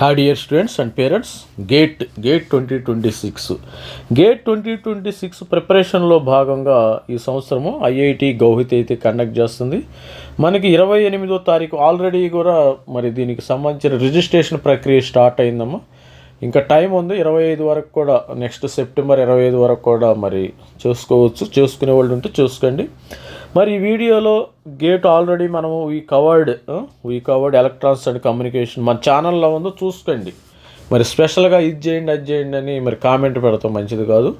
Hi dear students and parents GATE GATE twenty twenty six GATE twenty twenty six ప్రిపరేషన్లో భాగంగా ఈ సంవత్సరము IIT Guwahati అయితే కండక్ట్ చేస్తుంది. మనకి ఇరవై ఎనిమిదో తారీఖు ఆల్రెడీ కూడా మరి దీనికి సంబంధించిన రిజిస్ట్రేషన్ ప్రక్రియ స్టార్ట్ అయిందమ్మా. ఇంకా టైం ఉంది ఇరవై ఐదు వరకు కూడా నెక్స్ట్ సెప్టెంబర్ ఇరవై ఐదు వరకు కూడా మరి చూసుకోవచ్చు చూసుకునే వాళ్ళు ఉంటే చూసుకోండి. మరి ఈ వీడియోలో గేట్ ఆల్రెడీ మనము we covered we covered electronics and communication మన ఛానల్లో ఉందో చూసుకోండి. మరి స్పెషల్గా ఇది చేయండి అది చేయండి అని మరి కామెంట్ పెడతాం మంచిది కాదు.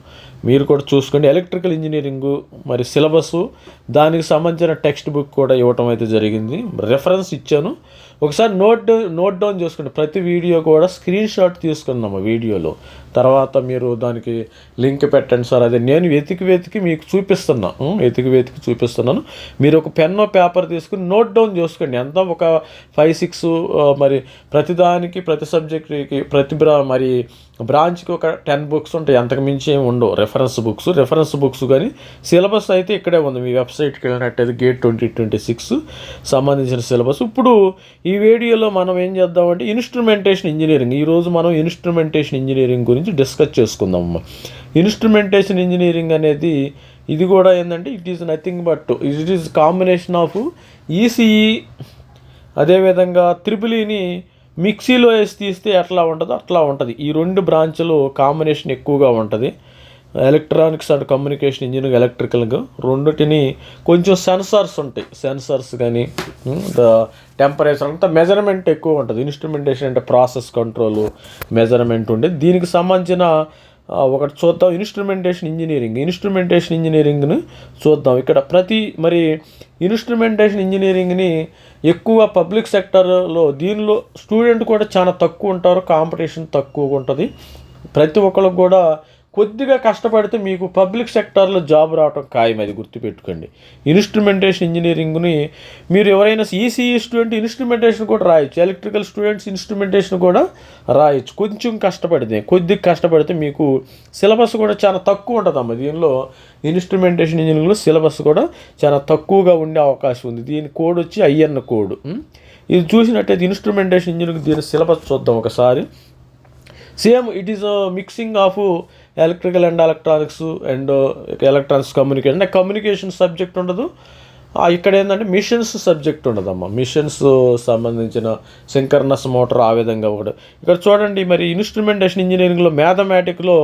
మీరు కూడా చూసుకోండి. ఎలక్ట్రికల్ ఇంజనీరింగు మరి సిలబస్సు దానికి సంబంధించిన టెక్స్ట్ బుక్ కూడా ఇవ్వటం అయితే జరిగింది. రెఫరెన్స్ ఇచ్చాను. ఒకసారి నోట్ నోట్ డౌన్ చేసుకోండి. ప్రతి వీడియో కూడా స్క్రీన్ షాట్ తీసుకుందాము వీడియోలో తర్వాత మీరు దానికి లింక్ పెట్టండి సార్. అదే నేను వెతికి వెతికి మీకు చూపిస్తున్నాను వెతికి వెతికి చూపిస్తున్నాను. మీరు ఒక పెన్ పేపర్ తీసుకుని నోట్ డౌన్ చేసుకోండి. ఎంత ఒక ఫైవ్ సిక్స్ మరి ప్రతిదానికి ప్రతి సబ్జెక్ట్కి ప్రతి మరి బ్రాంచ్కి ఒక టెన్ బుక్స్ ఉంటాయి. అంతకు మించి ఏమి ఉండవు. రెఫరెన్స్ బుక్స్ రెఫరెన్స్ బుక్స్ కానీ సిలబస్ అయితే ఇక్కడే ఉంది. మీ వెబ్సైట్కి వెళ్ళినట్టయితే గేట్ ట్వంటీ ట్వంటీ సిక్స్ సంబంధించిన సిలబస్. ఇప్పుడు ఈ వీడియోలో మనం ఏం చేద్దామంటే ఇన్స్ట్రుమెంటేషన్ ఇంజనీరింగ్ ఈరోజు మనం ఇన్స్ట్రుమెంటేషన్ ఇంజనీరింగ్ గురించి డిస్కస్ చేసుకుందాం. అమ్మ ఇన్స్ట్రుమెంటేషన్ ఇంజనీరింగ్ అనేది ఇది కూడా ఏంటంటే it is nothing but it is combination of ECE అదేవిధంగా త్రిపులీని మిక్సీలో వేసి తీస్తే ఎట్లా ఉంటుందో అట్లా ఉంటుంది. ఈ రెండు బ్రాంచ్లు కాంబినేషన్ ఎక్కువగా ఉంటుంది. ఎలక్ట్రానిక్స్ అండ్ కమ్యూనికేషన్ ఇంజనీరింగ్ ఎలక్ట్రికల్గా రెండుటిని కొంచెం సెన్సార్స్ ఉంటాయి. సెన్సార్స్ కానీ టెంపరేచర్ అంతా మెజర్మెంట్ ఎక్కువ ఉంటుంది. ఇన్స్ట్రుమెంటేషన్ అంటే ప్రాసెస్ కంట్రోల్ మెజర్మెంట్ ఉండే దీనికి సంబంధించిన ఒకటి చూద్దాం. ఇన్స్ట్రుమెంటేషన్ ఇంజనీరింగ్ ఇన్స్ట్రుమెంటేషన్ ఇంజనీరింగ్ని చూద్దాం. ఇక్కడ ప్రతి మరి ఇన్స్ట్రుమెంటేషన్ ఇంజనీరింగ్ని ఎక్కువ పబ్లిక్ సెక్టర్లో దీనిలో స్టూడెంట్ కూడా చాలా తక్కువ ఉంటారు. కాంపిటీషన్ తక్కువగా ఉంటుంది. ప్రతి ఒక్కరికి కూడా కొద్దిగా కష్టపడితే మీకు పబ్లిక్ సెక్టార్లో జాబ్ రావటం ఖాయం అది గుర్తుపెట్టుకోండి. ఇన్స్ట్రుమెంటేషన్ ఇంజనీరింగ్ని మీరు ఎవరైనా ఈసీఈ స్టూడెంట్ ఇన్స్ట్రుమెంటేషన్ కూడా రాయొచ్చు. ఎలక్ట్రికల్ స్టూడెంట్స్ ఇన్స్ట్రుమెంటేషన్ కూడా రాయొచ్చు. కొంచెం కష్టపడితే కొద్దిగా కష్టపడితే మీకు సిలబస్ కూడా చాలా తక్కువ ఉంటుందమ్మా. దీనిలో ఇన్స్ట్రుమెంటేషన్ ఇంజనీరింగ్లో సిలబస్ కూడా చాలా తక్కువగా ఉండే అవకాశం ఉంది. దీని కోడ్ వచ్చి ఐఎన్ కోడ్ ఇది చూసినట్టయితే ఇన్స్ట్రుమెంటేషన్ ఇంజనీరింగ్ దీని సిలబస్ చూద్దాం ఒకసారి. Same it is mixing of electrical and electronics and electronics communication. అంటే కమ్యూనికేషన్ సబ్జెక్ట్ ఉండదు ఇక్కడ ఏంటంటే మిషన్స్ సబ్జెక్ట్ ఉండదమ్మా. మిషన్స్ సంబంధించిన సింకర్నస్ మోటార్ ఆ విధంగా ఒకటి. ఇక్కడ చూడండి మరి ఇన్స్ట్రుమెంటేషన్ ఇంజనీరింగ్లో మ్యాథమెటిక్లో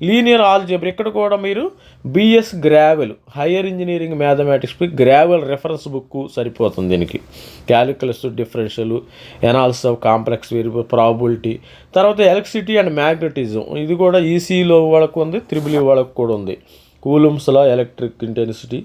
లీనియర్ ఆల్జీబ్రా ఇక్కడ కూడా మీరు B S Grewal higher engineering మ్యాథమెటిక్స్కి Grewal reference book సరిపోతుంది దీనికి. Calculus differential analysis of complex variable probability తర్వాత ఎలక్ట్రిసిటీ అండ్ మ్యాగ్నెటిజం ఇది కూడా ఈసీలో వాళ్ళకు ఉంది త్రిబుల్ e వాళ్ళకు కూడా ఉంది. కూలుమ్స్లా ఎలక్ట్రిక్ ఇంటెన్సిటీ.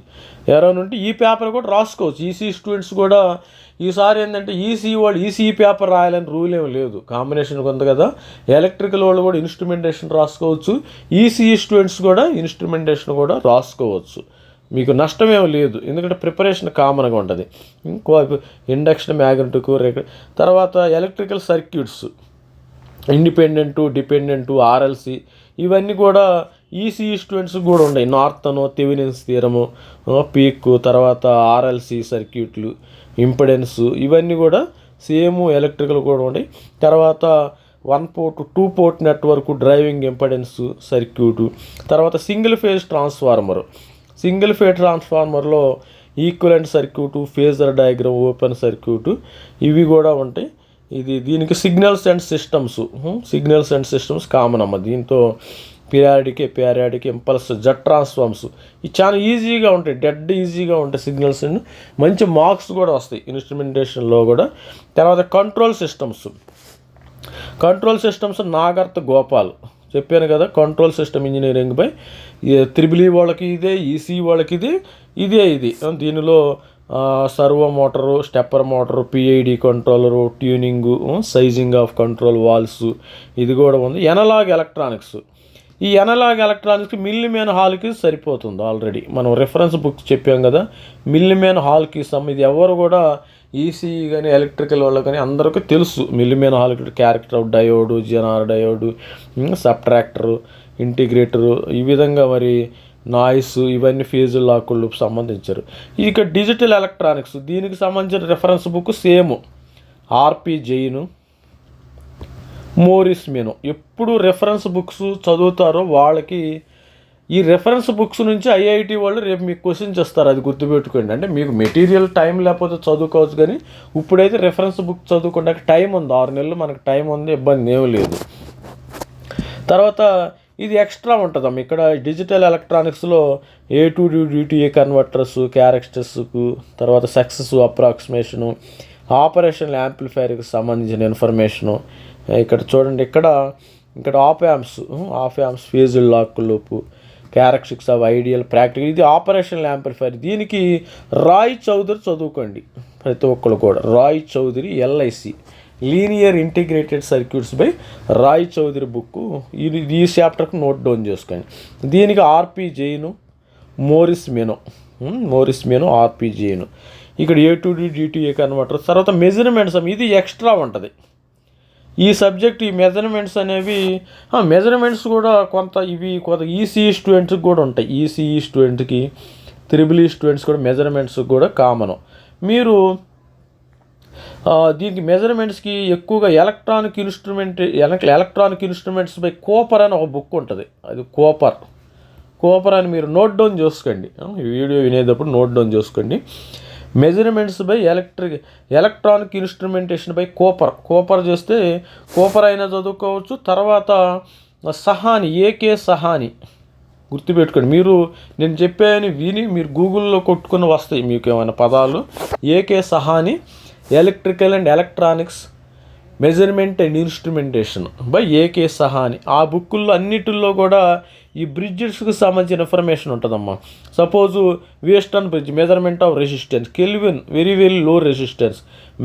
ఎవరైనా ఉంటే ఈ పేపర్ కూడా రాసుకోవచ్చు. ఈసీ స్టూడెంట్స్ కూడా ఈసారి ఏంటంటే ఈసీ వాళ్ళు ఈసీ పేపర్ రాయాలని రూల్ ఏం లేదు. కాంబినేషన్ ఉంది కదా. ఎలక్ట్రికల్ వాళ్ళు కూడా ఇన్స్ట్రుమెంటేషన్ రాసుకోవచ్చు. ఈసీఈ స్టూడెంట్స్ కూడా ఇన్స్ట్రుమెంటేషన్ కూడా రాసుకోవచ్చు. మీకు నష్టమేం లేదు. ఎందుకంటే ప్రిపరేషన్ కామన్గా ఉంటుంది. ఇంకో ఇండక్షన్ మ్యాగ్నెటిక్ తర్వాత electrical circuits. Independent dependent RLC ఇవన్నీ కూడా ఈసీఈ స్టూడెంట్స్ కూడా ఉన్నాయి. నార్తను తెవినిన్స్ తీరము పీక్ తర్వాత ఆర్ఎల్సి సర్క్యూట్లు ఇంపిడెన్స్ ఇవన్నీ కూడా సేమ్ ఎలక్ట్రికల్ కూడా ఉన్నాయి. తర్వాత one port two port network driving impedance circuit తర్వాత single phase transformer. Single phase ట్రాన్స్ఫార్మర్లో equivalent circuit phasor diagram open circuit ఇవి కూడా ఉంటాయి. ఇది దీనికి signals and systems signals and systems common అమ్మ. దీంతో periodic periodic impulse Z transforms. ఇవి చాలా ఈజీగా ఉంటాయి డెడ్ ఈజీగా ఉంటాయి సిగ్నల్స్ మంచి మార్క్స్ కూడా వస్తాయి ఇన్స్ట్రుమెంటేషన్లో కూడా. తర్వాత control systems. Control systems Nagrath Gopal. చెప్పాను కదా కంట్రోల్ సిస్టమ్ ఇంజనీరింగ్ పై త్రిబుల్ వాళ్ళకి ఇదే ఈసీ వాళ్ళకి ఇది ఇదే ఇది. దీనిలో servo motor stepper motor PID controller tuning sizing of control valves ఇది కూడా ఉంది. Analog electronics. ఈ ఎనలాగ్ ఎలక్ట్రానిక్స్ మిల్లిమేన్ హాల్కి సరిపోతుంది ఆల్రెడీ మనం రిఫరెన్స్ బుక్స్ చెప్పాం కదా మిల్లిమేన్ హాల్కి సమ్ ఇది ఎవరు కూడా ఈసీఈ కానీ ఎలక్ట్రికల్ వాళ్ళు కానీ అందరికీ తెలుసు. మిల్లిమేన్ హాల్కి character diode Zener diode subtractor integrator ఈ విధంగా మరి నాయిస్ ఇవన్నీ ఫీజు లాకులు సంబంధించారు. ఇక డిజిటల్ ఎలక్ట్రానిక్స్ దీనికి సంబంధించిన reference book same R P Jain Morris Mano. ఎప్పుడు రెఫరెన్స్ బుక్స్ చదువుతారో వాళ్ళకి ఈ రెఫరెన్స్ బుక్స్ నుంచి ఐఐటి వాళ్ళు రేపు మీకు క్వశ్చన్స్ ఇస్తారు అది గుర్తుపెట్టుకోండి. అంటే మీకు మెటీరియల్ టైం లేకపోతే చదువుకోవచ్చు కానీ ఇప్పుడైతే రెఫరెన్స్ బుక్ చదువుకోవడానికి టైం ఉంది. ఆరు నెలలు మనకు టైం ఉంది ఇబ్బంది ఏమీ లేదు. తర్వాత ఇది ఎక్స్ట్రా ఉంటుందమ్మ ఇక్కడ డిజిటల్ ఎలక్ట్రానిక్స్లో ఏ టు డిటిఏ కన్వర్టర్స్ క్యారెక్టర్స్కు తర్వాత సక్సెస్ అప్రాక్సిమేషను ఆపరేషన్ యాంప్లిఫైర్కి సంబంధించిన ఇన్ఫర్మేషను ఇక్కడ చూడండి ఇక్కడ ఇక్కడ op amps op amps phase lock loop characteristics of ideal practical ఇది ఆపరేషన్ యాంప్లిఫైర్ దీనికి రాయ్ చౌదరి చదువుకోండి ప్రతి ఒక్కరు కూడా. Roy Choudhury LIC linear integrated circuits by Roy Choudhury book ఇది ఈ చాప్టర్కి నోట్ డౌన్ చేసుకోండి. దీనికి RP Jain Morris Mano Morris Mano R P Jain ఇక్కడ A to D D T A converter తర్వాత మెజర్మెంట్స్ ఇది ఎక్స్ట్రా ఉంటుంది. ఈ సబ్జెక్ట్ ఈ మెజర్మెంట్స్ అనేవి మెజర్మెంట్స్ కూడా కొంత ఇవి కొంత ఈసీఈ స్టూడెంట్స్కి కూడా ఉంటాయి. ఈసీఈ స్టూడెంట్కి త్రిబుల్ ఈ స్టూడెంట్స్ కూడా మెజర్మెంట్స్ కూడా కామన్ మీరు దీనికి మెజర్మెంట్స్కి ఎక్కువగా electronic instrument electronic instruments by Cooper అని ఒక బుక్ ఉంటుంది. అది కోపర్ కోపర్ అని మీరు నోట్ డౌన్ చేసుకోండి. ఈ వీడియో వినేటప్పుడు నోట్ డౌన్ చేసుకోండి. Measurements by electric electronic instrumentation by Cooper Cooper చేస్తే కోపర్ అయినా చదువుకోవచ్చు తర్వాత సహాని ఏకే సహాని. గుర్తుపెట్టుకోండి మీరు నేను చెప్పాను విని మీరు గూగుల్లో కొట్టుకుని వస్తాయి మీకు ఏమైనా పదాలు A K Sawhney electrical and electronics measurement and instrumentation by A K Sawhney ఆ బుక్కుల్లో అన్నిటిల్లో కూడా ఈ బ్రిడ్జెస్కి సంబంధించిన ఇన్ఫర్మేషన్ ఉంటుందమ్మా. Suppose Wheatstone bridge measurement of resistance Kelvin very very low resistance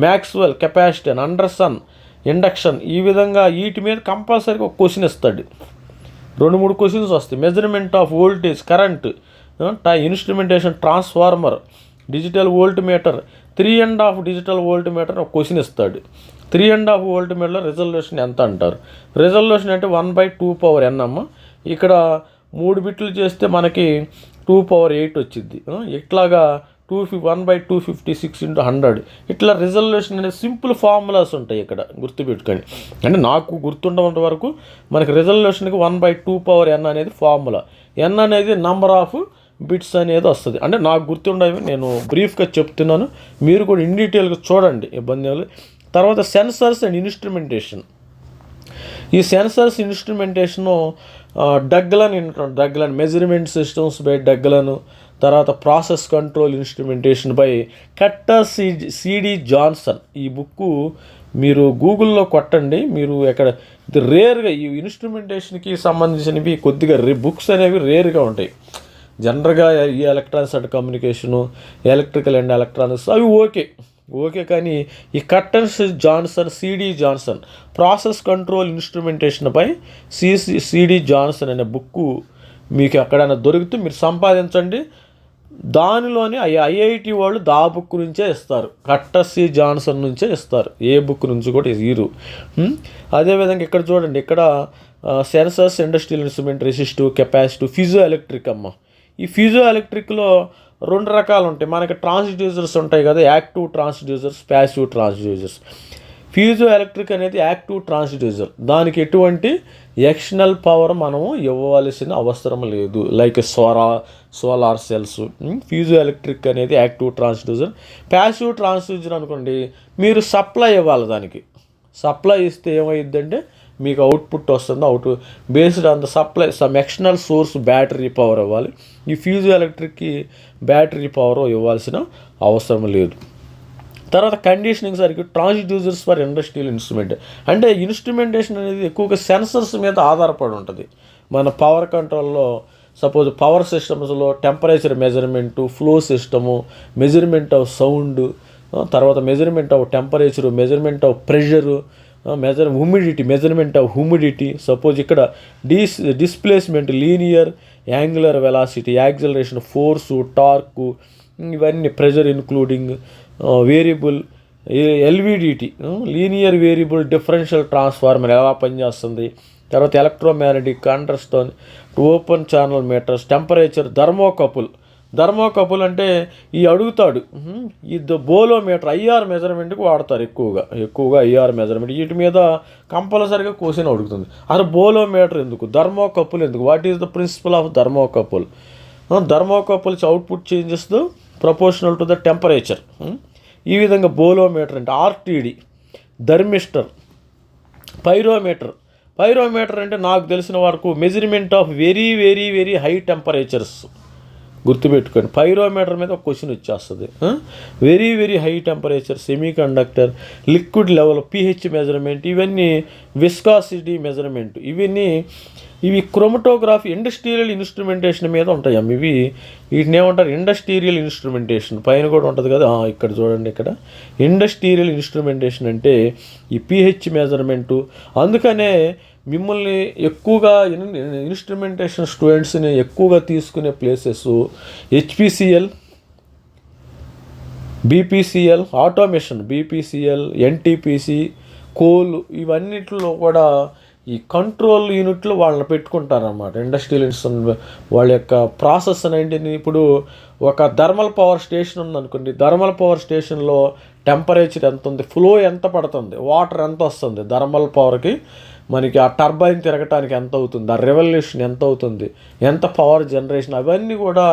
Maxwell capacitance Anderson induction ఈ విధంగా వీటి మీద కంపల్సరీగా ఒక క్వశ్చన్ ఇస్తాడు. రెండు మూడు క్వశ్చన్స్ వస్తాయి. Measurement of voltage current tie instrumentation transformer digital volt meter three and half digital volt meter ఒక క్వశ్చన్ ఇస్తాడు. త్రీ అండ్ హాఫ్ వోల్ట్ మీటర్లో రిజల్యూషన్ ఎంత అంటారు? రిజల్యూషన్ అంటే one by two power N అమ్మ. ఇక్కడ మూడు బిట్లు చేస్తే మనకి టూ పవర్ ఎయిట్ వచ్చింది ఇట్లాగా టూ ఫి one by two fifty six into hundred. ఇట్లా రిజల్యూషన్ అనేది సింపుల్ ఫార్ములాస్ ఉంటాయి ఇక్కడ గుర్తుపెట్టుకోండి. అంటే నాకు గుర్తుండనంత వరకు మనకి రిజల్యూషన్కి one by two power N అనేది ఫార్ములా ఎన్ అనేది నంబర్ ఆఫ్ బిట్స్ అనేది వస్తుంది. అంటే నాకు గుర్తుండేవి నేను బ్రీఫ్గా చెప్తున్నాను. మీరు కూడా ఇన్ డీటెయిల్గా చూడండి ఇబ్బంది తర్వాత సెన్సర్స్ అండ్ ఇన్స్ట్రుమెంటేషన్. ఈ sensors instrumentation Doebelin Doebelin measurement systems by Doebelin తర్వాత process control instrumentation by Curtis C C D Johnson. ఈ బుక్ మీరు గూగుల్లో కొట్టండి. మీరు ఎక్కడ ఇది రేర్గా ఈ ఇన్స్ట్రుమెంటేషన్కి సంబంధించినవి కొద్దిగా రే బుక్స్ అనేవి రేర్గా ఉంటాయి. జనరల్గా ఈ electronics and communication electrical and electronics అవి ఓకే. ఓకే కానీ ఈ Curtis Johnson C D Johnson process control instrumentation పై C C C D Johnson అనే బుక్కు మీకు ఎక్కడైనా దొరికితే మీరు సంపాదించండి. దానిలోని ఐ ఐఐటి వాళ్ళు దా బుక్ నుంచే ఇస్తారు. కట్టసి జాన్సన్ నుంచే ఇస్తారు. ఏ బుక్ నుంచి కూడా ఇరు అదేవిధంగా ఇక్కడ చూడండి ఇక్కడ sensors industrial instrument resistive capacitive piezo electric అమ్మ. ఈ ఫిజియో ఎలక్ట్రిక్లో రెండు రకాలు ఉంటాయి. మనకి ట్రాన్స్డ్యూసర్స్ ఉంటాయి కదా active transducers passive transducers. Piezo electric అనేది యాక్టివ్ ట్రాన్స్డ్యూసర్. దానికి ఎటువంటి ఎక్స్టర్నల్ పవర్ మనము ఇవ్వవలసిన అవసరం లేదు. లైక్ సోరా సోలార్ సెల్స్. ఫ్యూజో ఎలక్ట్రిక్ అనేది యాక్టివ్ ట్రాన్స్డ్యూసర్. ప్యాసివ్ ట్రాన్స్డ్యూసర్ అనుకోండి మీరు సప్లై ఇవ్వాలి దానికి. సప్లై ఇస్తే ఏమైందంటే మీకు అవుట్పుట్ వస్తుంది out based on the supply some external source battery power ఇవ్వాలి ఈ ఫ్యూజో ఎలక్ట్రిక్కి బ్యాటరీ పవర్ ఇవ్వాల్సిన అవసరం లేదు. తర్వాత conditioning circuit transducers for industrial instrument అంటే ఇన్స్ట్రుమెంటేషన్ అనేది ఎక్కువగా సెన్సర్స్ మీద ఆధారపడి ఉంటుంది. మన పవర్ కంట్రోల్లో సపోజ్ పవర్ సిస్టమ్స్లో temperature measurement flow system measurement of sound తర్వాత measurement of temperature measurement of pressure measure humidity measurement of humidity suppose ఇక్కడ dis displacement linear angular velocity acceleration force torque ఇవన్నీ pressure including variable LVDT linear variable differential transformer ఎలా పనిచేస్తుంది? తర్వాత electromagnetic అండర్స్టోన్ open channel meters temperature thermocouple thermocouple అంటే ఈ అడుగుతాడు. ఈ the- bolometer IR మెజర్మెంట్కి వాడతారు ఎక్కువగా. ఎక్కువగా ఐఆర్ మెజర్మెంట్. వీటి మీద కంపల్సరిగా క్వశ్చన్ అడుగుతుంది. అసలు బోలోమీటర్ ఎందుకు? ధర్మోకపుల్ ఎందుకు? What is the principle of thermocouple thermocouples output changes the proportional to the temperature ఈ విధంగా బోలోమీటర్ అంటే ఆర్టీడీ ధర్మిస్టర్ పైరోమీటర్. పైరోమీటర్ అంటే నాకు తెలిసిన వరకు measurement of very very very high temperatures గుర్తుపెట్టుకోండి. పైరోమీటర్ మీద ఒక క్వశ్చన్ వచ్చేస్తుంది. Very very high temperature semiconductor liquid level PH measurement ఇవన్నీ విస్కాసిటీ మెజర్మెంట్ ఇవన్నీ ఇవి క్రోమటోగ్రఫీ ఇండస్ట్రియల్ ఇన్స్ట్రుమెంటేషన్ మీద ఉంటాయి అమ్మ. ఇవి వీటిని ఏమంటారు? ఇండస్ట్రియల్ ఇన్స్ట్రుమెంటేషన్ పైన కూడా ఉంటుంది కదా? ఇక్కడ చూడండి ఇక్కడ. ఇండస్ట్రియల్ ఇన్స్ట్రుమెంటేషన్ అంటే ఈ పిహెచ్ మెజర్మెంటు అందుకనే మిమ్మల్ని ఎక్కువగా ఇన్స్ట్రుమెంటేషన్ స్టూడెంట్స్ని ఎక్కువగా తీసుకునే places HPCL BPCL automation BPCL NTPC coal ఇవన్నిటిలో కూడా ఈ కంట్రోల్ యూనిట్లు వాళ్ళని పెట్టుకుంటారన్నమాట. ఇండస్ట్రియల్ ఇన్స్ట్రుమెంట్ వాళ్ళ యొక్క ప్రాసెస్ అనేది ఇప్పుడు ఒక థర్మల్ పవర్ స్టేషన్ ఉందనుకోండి థర్మల్ పవర్ స్టేషన్లో టెంపరేచర్ ఎంత ఉంది ఫ్లో ఎంత పడుతుంది వాటర్ ఎంత వస్తుంది థర్మల్ పవర్కి మనకి ఆ టర్బైన్ తిరగటానికి ఎంత అవుతుంది? ఆ రెవల్యూషన్ ఎంత అవుతుంది? ఎంత పవర్ జనరేషన్ అవన్నీ కూడా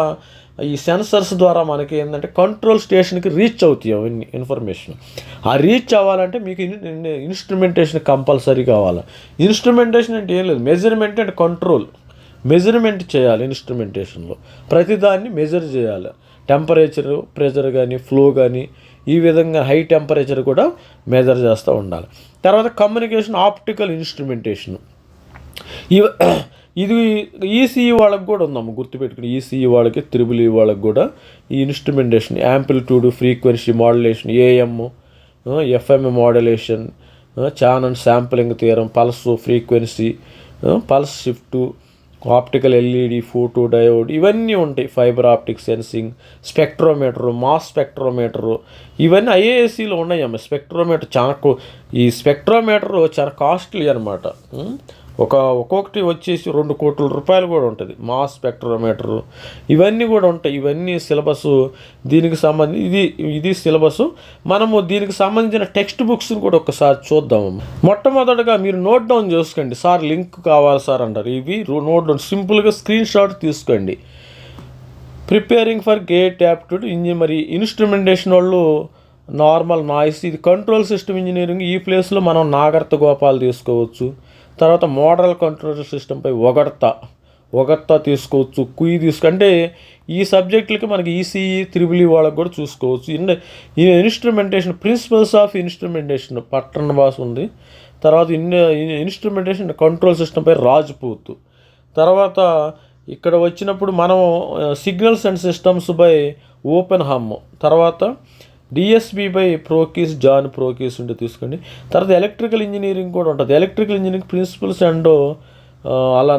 ఈ సెన్సర్స్ ద్వారా మనకి ఏంటంటే కంట్రోల్ స్టేషన్కి రీచ్ అవుతాయి అవన్నీ ఇన్ఫర్మేషన్ ఆ రీచ్ అవ్వాలంటే మీకు ఇన్స్ట్రుమెంటేషన్ కంపల్సరీ కావాలి. ఇన్స్ట్రుమెంటేషన్ అంటే ఏం లేదు. మెజర్మెంట్ అండ్ కంట్రోల్ మెజర్మెంట్ చేయాలి ఇన్స్ట్రుమెంటేషన్లో ప్రతిదాన్ని మెజర్ చేయాలి. టెంపరేచర్ ప్రెషర్ కానీ ఫ్లో కానీ ఈ విధంగా హై టెంపరేచర్ కూడా మెజర్ చేస్తూ ఉండాలి. తర్వాత కమ్యూనికేషన్ ఆప్టికల్ ఇన్స్ట్రుమెంటేషన్. ఇవ ఇది ఈసీఈ వాళ్ళకి కూడా ఉందమ్మ గుర్తుపెట్టుకుని ఈసీఈ వాళ్ళకి త్రిబుల్ ఈ వాళ్ళకి కూడా ఈ instrumentation. Amplitude frequency modulation AM FM modulation channel sampling theorem pulse frequency pulse shift optical LED photo diode ఇవన్నీ ఉంటాయి. Fiber optic sensing spectrometer mass spectrometer ఇవన్నీ ఐఏఎస్సీలో ఉన్నాయమ్మ. స్పెక్ట్రోమీటర్ చాలా ఈ స్పెక్ట్రోమీటరు చాలా కాస్ట్లీ అనమాట ఒక ఒక్కొక్కటి వచ్చేసి రెండు కోట్ల రూపాయలు కూడా ఉంటుంది. మాస్ స్పెక్ట్రోమీటరు ఇవన్నీ కూడా ఉంటాయి. ఇవన్నీ సిలబస్ దీనికి సంబంధించి ఇది ఇది సిలబస్. మనము దీనికి సంబంధించిన టెక్స్ట్ బుక్స్ని కూడా ఒకసారి చూద్దాము. మొట్టమొదటగా మీరు నోట్ డౌన్ చేసుకోండి. సార్ లింక్ కావాలి సార్ అంటారు. ఇవి నోట్ డౌన్ సింపుల్గా స్క్రీన్ షాట్ తీసుకోండి. ప్రిపేరింగ్ ఫర్ గేట్ యాప్టిట్యూడ్ ఇంజి మరి ఇన్స్ట్రుమెంటేషన్ వాళ్ళు నార్మల్ నాయిస్. ఇది కంట్రోల్ సిస్టమ్ ఇంజనీరింగ్. ఈ ప్లేస్లో మనం నాగర్త గోపాల్ తీసుకోవచ్చు. తర్వాత మోడల్ కంట్రోల్ సిస్టంపై ఒగడత ఒగడత తీసుకోవచ్చు కుయ్యి తీసుకు అంటే ఈ సబ్జెక్టులకి మనకి ఈసీఈ త్రిబుల్ e వాళ్ళకి కూడా చూసుకోవచ్చు. ఈ ఇన్స్ట్రుమెంటేషన్ ప్రిన్సిపల్స్ ఆఫ్ ఇన్స్ట్రుమెంటేషన్ పట్టణ భాష ఉంది. తర్వాత ఇన్ ఇన్స్ట్రుమెంటేషన్ కంట్రోల్ సిస్టంపై రాజ్పూత్. తర్వాత ఇక్కడ వచ్చినప్పుడు మనం signals and systems by Oppenheim తర్వాత DSP by Proakis John Proakis ఉంటే తీసుకోండి. తర్వాత ఎలక్ట్రికల్ ఇంజనీరింగ్ కూడా ఉంటుంది. ఎలక్ట్రికల్ ఇంజనీరింగ్ ప్రిన్సిపల్స్ అండ్ అలా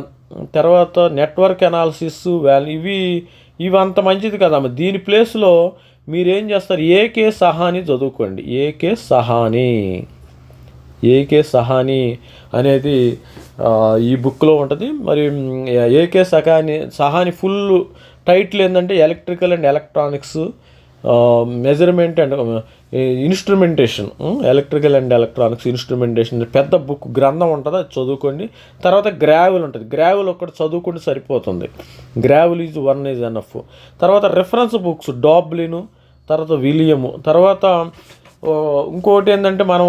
తర్వాత నెట్వర్క్ అనాలిసిస్ వాల్యూ ఇవి ఇవి అంత మంచిది కదమ్మా దీని ప్లేస్లో మీరేం చేస్తారు? ఏకే సహాని చదువుకోండి. ఏకే సహాని. ఏకే సహాని అనేది ఈ బుక్లో ఉంటుంది. మరి A K Sawhney Sawhney full title ఏంటంటే electrical and electronics. Measurement and instrumentation electrical and electronics instrumentation పెద్ద బుక్ గ్రంథం ఉంటుంది అది చదువుకోండి. తర్వాత గ్రావెల్ ఉంటుంది. గ్రావెల్ ఒకటి చదువుకుంటే సరిపోతుంది. Gravel is one is enough తర్వాత రెఫరెన్స్ బుక్స్ డాబ్లిను తర్వాత విలియము తర్వాత ఇంకోటి ఏంటంటే మనం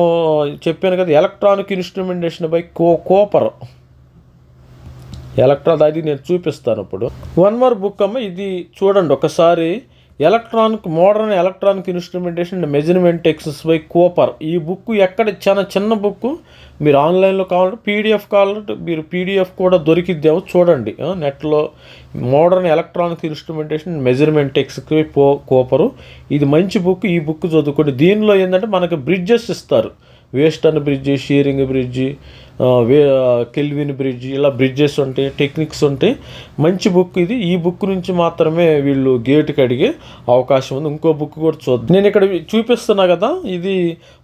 చెప్పాను కదా electronic instrumentation by co Cooper electron అది నేను చూపిస్తాను ఇప్పుడు. వన్ మోర్ బుక్ అమ్మ ఇది చూడండి ఒకసారి. Electronic modern electronic instrumentation and measurement techniques by Cooper. ఈ బుక్ ఎక్కడ చాలా చిన్న బుక్ మీరు ఆన్లైన్లో కావాలంటే పీడిఎఫ్ కావాలంటే మీరు పీడిఎఫ్ కూడా దొరికిద్దేమో చూడండి. నెట్లో modern electronic instrumentation measurement techniques by Cooper. ఇది మంచి బుక్ ఈ బుక్ చదువుకోండి. దీనిలో ఏంటంటే మనకి బ్రిడ్జెస్ ఇస్తారు. Wheatstone bridge Schering bridge Kelvin bridge ఇలా బ్రిడ్జెస్ ఉంటాయి టెక్నిక్స్ ఉంటాయి మంచి బుక్ ఇది. ఈ బుక్ నుంచి మాత్రమే వీళ్ళు గేట్కి అడిగే అవకాశం ఉంది. ఇంకో బుక్ కూడా చూద్దాం. నేను ఇక్కడ చూపిస్తున్నా కదా ఇది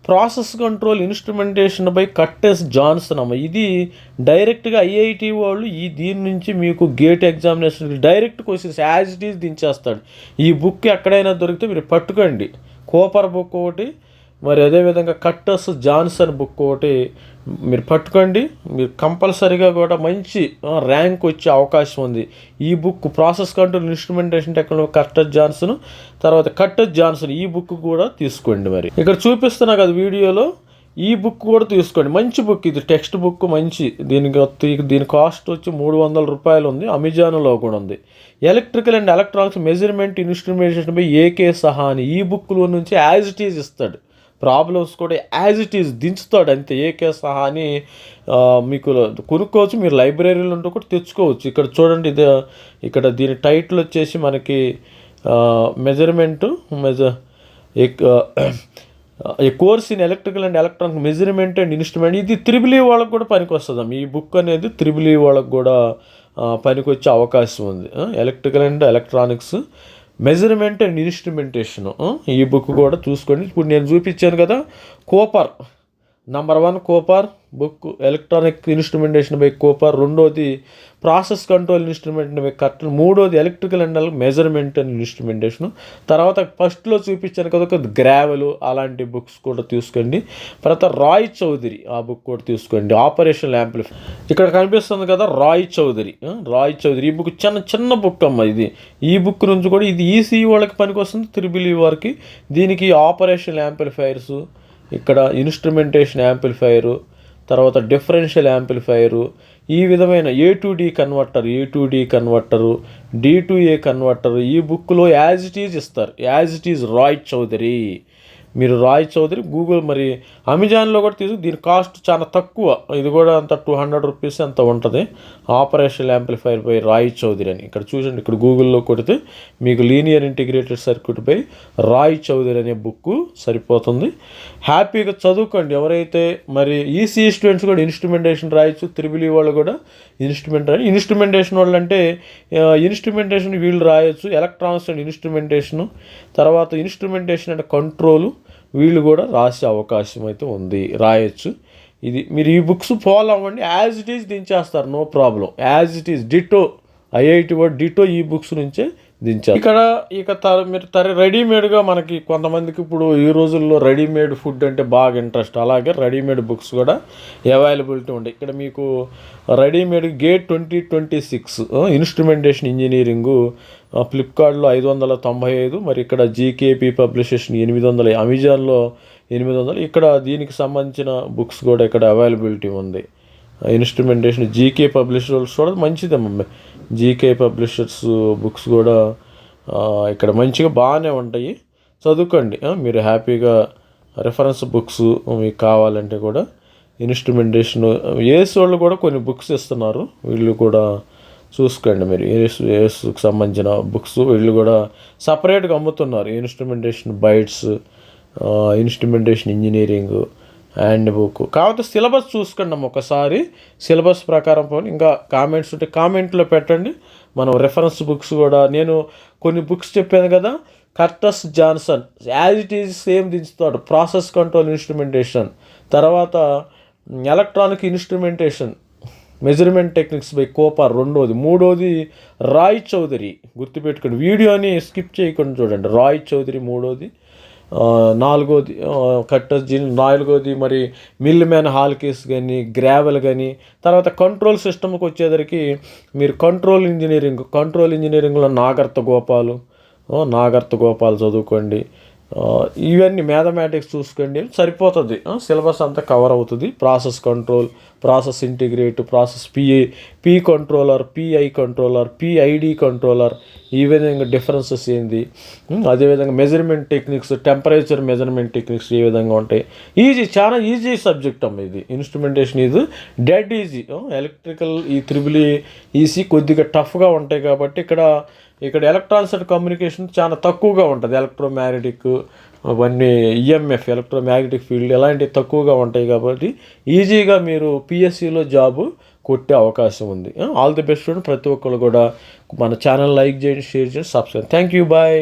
process control instrumentation by Curtis Johnson అమ్మ. ఇది డైరెక్ట్గా ఐఐటి వాళ్ళు ఈ దీని నుంచి మీకు GATE examination direct questions as it is దించేస్తాడు. ఈ బుక్ ఎక్కడైనా దొరికితే మీరు పట్టుకోండి. కోపర్ బుక్ ఒకటి మరి అదేవిధంగా కట్టర్స్ జాన్సన్ బుక్ ఒకటి మీరు పట్టుకోండి మీరు కంపల్సరీగా కూడా మంచి ర్యాంక్ వచ్చే అవకాశం ఉంది. ఈ book process control instrumentation technology Curtis Johnson తర్వాత కట్టర్ జాన్సన్ ఈ బుక్ కూడా తీసుకోండి మరి. ఇక్కడ చూపిస్తున్నా కదా వీడియోలో ఈ బుక్ కూడా తీసుకోండి. మంచి బుక్ ఇది టెక్స్ట్ బుక్ మంచి. దీనికి దీని కాస్ట్ వచ్చి మూడు వందల రూపాయలు ఉంది అమెజాన్లో కూడా ఉంది. Electrical and electronics measurement instrumentation by A K Sawhney ఈ బుక్లో నుంచి యాజ్ ఇట్ ఈజ్ ఇస్తాడు. ప్రాబ్లమ్స్ కూడా యాజ్ ఇట్ ఈజ్ దించుతాడు అంతే. ఏకే సహా అని మీకు కొనుక్కోవచ్చు మీరు లైబ్రరీలో ఉంటూ కూడా తెచ్చుకోవచ్చు. ఇక్కడ చూడండి ఇది ఇక్కడ దీని టైటిల్ వచ్చేసి మనకి measurement measure a course in electrical and electronic measurement and instrument ఇది త్రిబుల్ ఈ వాళ్ళకి కూడా పనికొస్తుంది ఈ బుక్ అనేది త్రిబుల్ ఈ వాళ్ళకి కూడా పనికొచ్చే పనికి వచ్చే అవకాశం ఉంది. Electrical and electronics measurement and instrumentation ఈ బుక్ కూడా చూసుకోండి. ఇప్పుడు నేను చూపించాను కదా Cooper number one Cooper book electronic instrumentation by Cooper రెండోది process control instrument by cut మూడోది electrical and measurement and instrumentation తర్వాత ఫస్ట్లో చూపించాను కదా ఒక గ్రావెలు అలాంటి బుక్స్ కూడా తీసుకోండి. తర్వాత రాయ్ చౌదరి ఆ బుక్ కూడా తీసుకోండి. ఆపరేషన్ యాంప్లిఫై ఇక్కడ కనిపిస్తుంది కదా రాయ్ చౌదరి రాయ్ చౌదరి ఈ బుక్ చిన్న చిన్న బుక్ అమ్మ ఇది. ఈ బుక్ నుంచి కూడా ఇది ఈసీ వాళ్ళకి పనికి వస్తుంది త్రిబుల్ ఈ వారికి. దీనికి ఆపరేషన్ యాంప్లిఫైర్స్ ఇక్కడ ఇన్స్ట్రుమెంటేషన్ యాంప్లిఫైరు తర్వాత డిఫరెన్షియల్ యాంప్లిఫైరు ఈ విధమైన A to D converter A to D converter D to A converter ఈ బుక్లో యాజ్ ఇట్ ఈజ్ ఇస్తారు. As it is Roy Chowdhury మీరు రాయ్ చౌదరి గూగుల్ మరి అమెజాన్లో కూడా తీసు దీని కాస్ట్ చాలా తక్కువ. ఇది కూడా అంత టూ హండ్రెడ్ రూపీస్ అంత ఉంటుంది. Operation amplifier by Roy Chowdhury అని. ఇక్కడ చూసండి ఇక్కడ గూగుల్లో కొడితే మీకు linear integrated circuit by Roy Chowdhury అనే బుక్ సరిపోతుంది. హ్యాపీగా చదువుకోండి. ఎవరైతే మరి ఈసీ స్టూడెంట్స్ కూడా ఇన్స్ట్రుమెంటేషన్ రాయొచ్చు త్రిబులి వాళ్ళు కూడా ఇన్స్ట్రుమెంట్ రాయి ఇన్స్ట్రుమెంటేషన్ వాళ్ళు అంటే ఇన్స్ట్రుమెంటేషన్ వీళ్ళు రాయొచ్చు. Electronics and instrumentation. తర్వాత ఇన్స్ట్రుమెంటేషన్ అండ్ కంట్రోలు. వీళ్ళు కూడా రాసే అవకాశం అయితే ఉంది. రాయొచ్చు. ఇది మీరు ఈ బుక్స్ ఫాలో అవ్వండి. As it is దించేస్తారు. No problem as it is ditto IIT word ditto ఈ బుక్స్ నుంచే దించారు ఇక్కడ ఇక తర మీరు తర రెడీమేడ్గా మనకి కొంతమందికి ఇప్పుడు ఈ రోజుల్లో రెడీమేడ్ ఫుడ్ అంటే బాగా ఇంట్రెస్ట్. అలాగే రెడీమేడ్ బుక్స్ కూడా అవైలబిలిటీ ఉంది ఇక్కడ మీకు readymade GATE twenty twenty six instrumentation engineering ఫ్లిప్కార్ట్లో ఐదు వందల తొంభై ఐదు మరి ఇక్కడ జీకేపీ పబ్లిషేషన్ ఎనిమిది వందల అమెజాన్లో ఎనిమిది వందలు. ఇక్కడ దీనికి సంబంధించిన బుక్స్ కూడా ఇక్కడ అవైలబిలిటీ ఉంది. ఇన్స్ట్రుమెంటేషన్ జీకే పబ్లిషర్స్ కూడా మంచిదే మమ్మీ. జీకే పబ్లిషర్స్ బుక్స్ కూడా ఇక్కడ మంచిగా బాగానే ఉంటాయి. చదువుకోండి. మీరు హ్యాపీగా రెఫరెన్స్ బుక్స్ మీకు కావాలంటే కూడా ఇన్స్ట్రుమెంటేషన్ ఏసీ వాళ్ళు కూడా కొన్ని బుక్స్ ఇస్తున్నారు. వీళ్ళు కూడా చూసుకోండి మీరు. ఏఎస్ ఏఎస్కి సంబంధించిన బుక్స్ వీళ్ళు కూడా సపరేట్గా అమ్ముతున్నారు. Instrumentation bytes instrumentation engineering handbook. కాకపోతే సిలబస్ చూసుకోండి ఒకసారి. సిలబస్ ప్రకారం పోనీ ఇంకా కామెంట్స్ ఉంటే కామెంట్లో పెట్టండి. మనం రెఫరెన్స్ బుక్స్ కూడా నేను కొన్ని బుక్స్ చెప్పాను కదా. Curtis Johnson as it is same దించుతాడు process control instrumentation. తర్వాత electronic instrumentation. Measurement techniques by Cooper రెండోది. మూడోది రాయ్ చౌదరి గుర్తుపెట్టుకోండి. వీడియోని స్కిప్ చేయకుండా చూడండి. రాయ్ చౌదరి మూడోది. నాలుగోది కట్టస్ జిన్ నాలుగోది మరి మిల్ మ్యాన్ హాల్కేస్ కానీ గ్రావెల్ కానీ తర్వాత కంట్రోల్ సిస్టమ్కి వచ్చేసరికి మీరు కంట్రోల్ ఇంజనీరింగ్ కంట్రోల్ ఇంజనీరింగ్లో నాగర్త గోపాలు నాగర్త గోపాల్ చదువుకోండి. ఇవన్నీ మ్యాథమెటిక్స్ చూసుకోండి. సరిపోతుంది. సిలబస్ అంతా కవర్ అవుతుంది. Process control process integrate process PI P controller PI controller PID controller ఈ విధంగా డిఫరెన్సెస్ ఏంది? అదేవిధంగా measurement techniques temperature measurement techniques ఏ విధంగా ఉంటాయి. ఈజీ చాలా ఈజీ సబ్జెక్ట్ అమ్మ ఇది. ఇన్స్ట్రుమెంటేషన్ ఇది డెడ్ ఈజీ ఎలక్ట్రికల్ ఈ త్రిబుల్ e, ఈసీ కొద్దిగా టఫ్గా ఉంటాయి కాబట్టి ఇక్కడ ఇక్కడ ఎలక్ట్రాన్స్ అండ్ కమ్యూనికేషన్ చాలా తక్కువగా ఉంటుంది. ఎలక్ట్రోమ్యాగ్నెటిక్ అవన్నీ ఈఎంఎఫ్ ఎలక్ట్రోమ్యాగ్నెటిక్ ఫీల్డ్ ఇలాంటివి తక్కువగా ఉంటాయి కాబట్టి ఈజీగా మీరు పిఎస్సిలో జాబు కొట్టే అవకాశం ఉంది. ఆల్ ది బెస్ట్ ప్రతి ఒక్కరు కూడా మన ఛానల్ లైక్ చేయండి షేర్ చేయండి సబ్స్క్రైబ్. Thank you. బాయ్.